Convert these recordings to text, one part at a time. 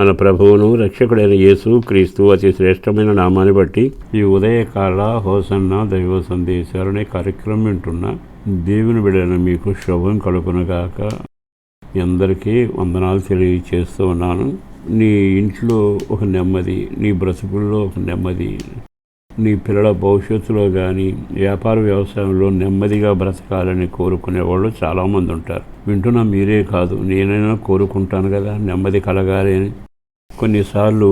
మన ప్రభువును రక్షకుడైన యేసు క్రీస్తు అతి శ్రేష్టమైన నామాన్ని బట్టి ఈ ఉదయకాల హోసన్న దైవ సందేశాలు అనే కార్యక్రమం వింటున్న దేవుని బిడ్డను మీకు శుభం కలుగునగాక మీ అందరికీ వందనాలు తెలియచేస్తూ ఉన్నాను. నీ ఇంట్లో ఒక నెమ్మది నీ బ్రతుకుల్లో ఒక నెమ్మది నీ పిల్లల భవిష్యత్తులో కానీ వ్యాపార వ్యవసాయంలో నెమ్మదిగా బ్రతకాలని కోరుకునే వాళ్ళు చాలామంది ఉంటారు. వింటున్న మీరే కాదు నేనైనా కోరుకుంటాను కదా నెమ్మది కలగాలి అని. కొన్నిసార్లు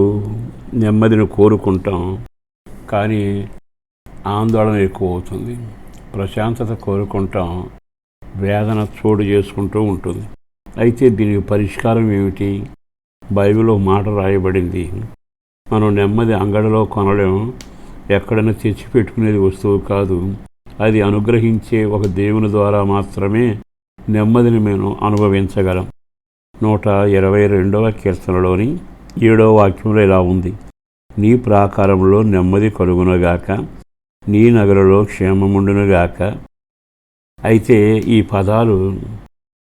నెమ్మదిని కోరుకుంటాం కానీ ఆందోళన ఎక్కువ అవుతుంది. ప్రశాంతత కోరుకుంటాం వేదన చోటు చేసుకుంటూ ఉంటుంది. అయితే దీనికి పరిష్కారం ఏమిటి? బైబిల్లో మాట రాయబడింది మనం నెమ్మది అంగడిలో కొనడం ఎక్కడైనా తెచ్చిపెట్టుకునేది వస్తువు కాదు. అది అనుగ్రహించే ఒక దేవుని ద్వారా మాత్రమే నెమ్మదిని మేము అనుభవించగలం. నూట ఇరవై రెండవ కీర్తనలోని ఏడో వాక్యంలో ఇలా ఉంది. నీ ప్రాకారంలో నెమ్మది కలుగునగాక నీ నగరలో క్షేమముండునుగాక. అయితే ఈ పదాలు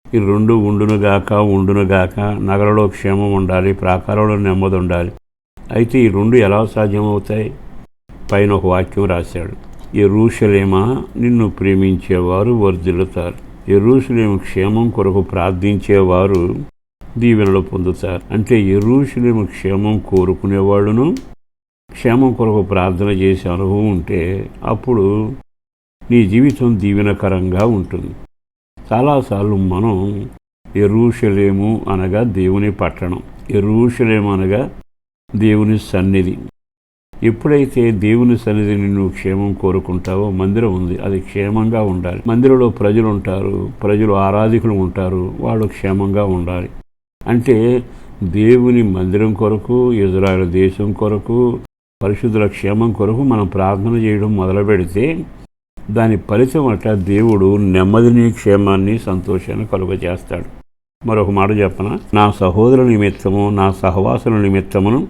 ఈ రెండు ఉండునుగాక ఉండునుగాక నగరంలో క్షేమం ఉండాలి ప్రాకారంలో నెమ్మది ఉండాలి అయితే ఈ రెండు ఎలా సాధ్యమవుతాయి? పైన ఒక వాక్యం రాశాడు. ఎరూషలేమా నిన్ను ప్రేమించేవారు వర్ధిల్లుతారు. ఎరూషలేము క్షేమం కొరకు ప్రార్థించేవారు దీవెనలు పొందుతారు అంటే ఎరుషులేము క్షేమం కోరుకునేవాడును. క్షేమం కొరకు ప్రార్థన చేసే అనుభవం ఉంటే అప్పుడు నీ జీవితం దీవెనకరంగా ఉంటుంది. చాలాసార్లు మనం ఎరుషలేము అనగా దేవుని పట్టణం. ఎరుషలేము అనగా దేవుని సన్నిధి. ఎప్పుడైతే దేవుని సన్నిధిని నువ్వు క్షేమం కోరుకుంటావో మందిరం ఉంది. అది క్షేమంగా ఉండాలి. మందిరంలో ప్రజలు ఉంటారు. ప్రజలు ఆరాధికులు ఉంటారు. వాళ్ళు క్షేమంగా ఉండాలి. అంటే దేవుని మందిరం కొరకు ఇజ్రాయల్ దేశం కొరకు పరిశుద్ధుల క్షేమం కొరకు మనం ప్రార్థన చేయడం మొదలు పెడితే దాని ఫలితం అట దేవుడు నెమ్మదిని క్షేమాన్ని సంతోషాన్ని కలుగజేస్తాడు. మరొక మాట చెప్పన? నా సహోదరుల నిమిత్తము నా సహవాసుల నిమిత్తమును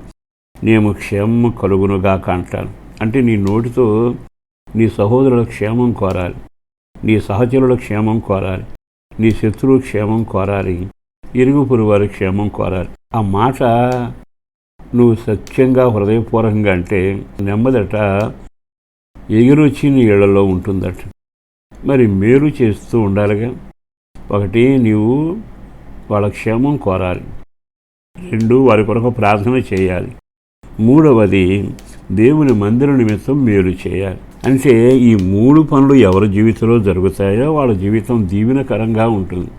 నేను క్షేమం కలుగునుగాక అంటాను. అంటే నీ నోటితో నీ సహోదరుల క్షేమం కోరాలి. నీ సహచరుల క్షేమం కోరాలి. నీ శత్రువు క్షేమం కోరాలి. ఇరుగు వారి క్షేమం కోరాలి. ఆ మాట నువ్వు సత్యంగా హృదయపూర్వకంగా అంటే నెమ్మదట ఎగిరొచ్చి నీ ఇళ్ళలో ఉంటుందట. మరి మేలు చేస్తూ ఉండాలిగా. ఒకటి నీవు వాళ్ళ క్షేమం కోరాలి. రెండు వారి కొరకు ప్రార్థన చేయాలి. మూడవది దేవుని మందిర నిమిత్తం మేలు చేయాలి. అంటే ఈ మూడు పనులు ఎవరి జీవితంలో జరుగుతాయో వాళ్ళ జీవితం దీవెనకరంగా ఉంటుంది.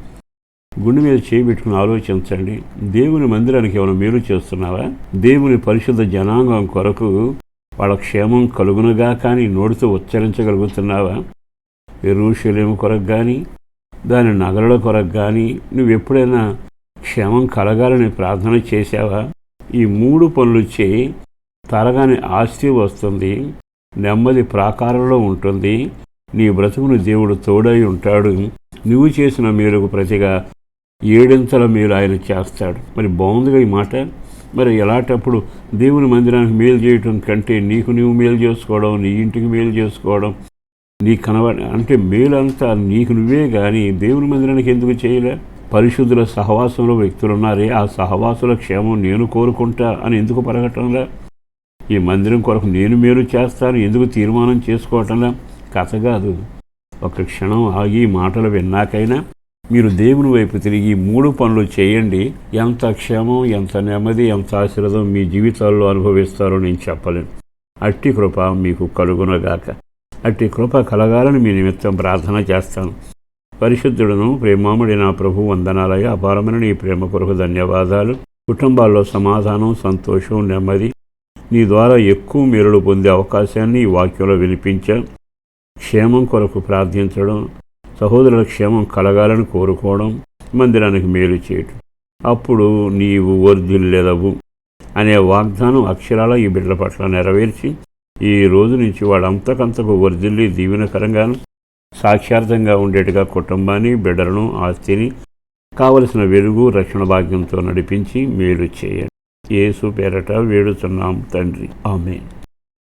గుండె మీద చేయబెట్టుకుని ఆలోచించండి. దేవుని మందిరానికి ఏమైనా మేలు చేస్తున్నావా? దేవుని పరిశుద్ధ జనాంగం కొరకు వాళ్ళ క్షేమం కలుగునుగా కానీ నోటితో ఉచ్చరించగలుగుతున్నావా? ఎరుషలేము కొరకు కానీ దాని నగరుల కొరకు కానీ నువ్వు ఎప్పుడైనా క్షేమం కలగాలని ప్రార్థన చేశావా? ఈ మూడు పనులు చేయి. తరగాని ఆస్తి వస్తుంది. నెమ్మది ప్రాకారంలో ఉంటుంది. నీ బ్రతుకును దేవుడు తోడై ఉంటాడు. నువ్వు చేసిన మేలుకు ప్రతిగా ఏడింతల మేలు ఆయన చేస్తాడు. మరి బాగుందిగా ఈ మాట? మరి ఎలాంటప్పుడు దేవుని మందిరానికి మేలు చేయటం కంటే నీకు నువ్వు మేలు చేసుకోవడం నీ ఇంటికి మేలు చేసుకోవడం నీ కనవ అంటే మేలంతా నీకు నువ్వే కానీ దేవుని మందిరానికి ఎందుకు చేయలే? పరిశుద్ధుల సహవాసంలో వ్యక్తులు ఉన్నారే ఆ సహవాసుల క్షేమం నేను కోరుకుంటా అని ఎందుకు పరగటంలా? ఈ మందిరం కొరకు నేను మేలు చేస్తాను ఎందుకు తీర్మానం చేసుకోవటంలా? కథ కాదు. ఒక క్షణం ఆగి మాటలు విన్నాకైనా మీరు దేవుని వైపు తిరిగి మూడు పనులు చేయండి. ఎంత క్షేమం ఎంత నెమ్మది ఎంత ఆశీర్వదం మీ జీవితాల్లో అనుభవిస్తారో నేను చెప్పలేను. అట్టి కృప మీకు కలుగునగాక. అట్టి కృప కలగాలని మీ నిమిత్తం ప్రార్థన చేస్తాను. పరిశుద్ధుడును ప్రేమాముడి నా ప్రభు వందనాలయ అపారమైన నీ ప్రేమ కొరకు ధన్యవాదాలు. కుటుంబాల్లో సమాధానం సంతోషం నెమ్మది. నీ ద్వారా ఎక్కువ మేలులు పొందే అవకాశాన్ని ఈ వాక్యంలో వినిపించా. క్షేమం కొరకు ప్రార్థించడం. సహోదరుల క్షేమం కలగాలని కోరుకోవడం మందిరానికి మేలు చేయటం. అప్పుడు నీవు వర్ధిల్లెదవు అనే వాగ్దానం అక్షరాల ఈ బిడ్డల పట్ల నెరవేర్చి ఈ రోజు నుంచి వాళ్ళంతకంతకు వర్ధిల్లి దీవెనకరంగాను సాక్షార్థంగా ఉండేట్టుగా కుటుంబాన్ని బిడ్డలను ఆస్తిని కావలసిన వెలుగు రక్షణ భాగ్యంతో నడిపించి మేలు చేయండి. యేసు పేరట వేడుతున్నాం తండ్రి. ఆమె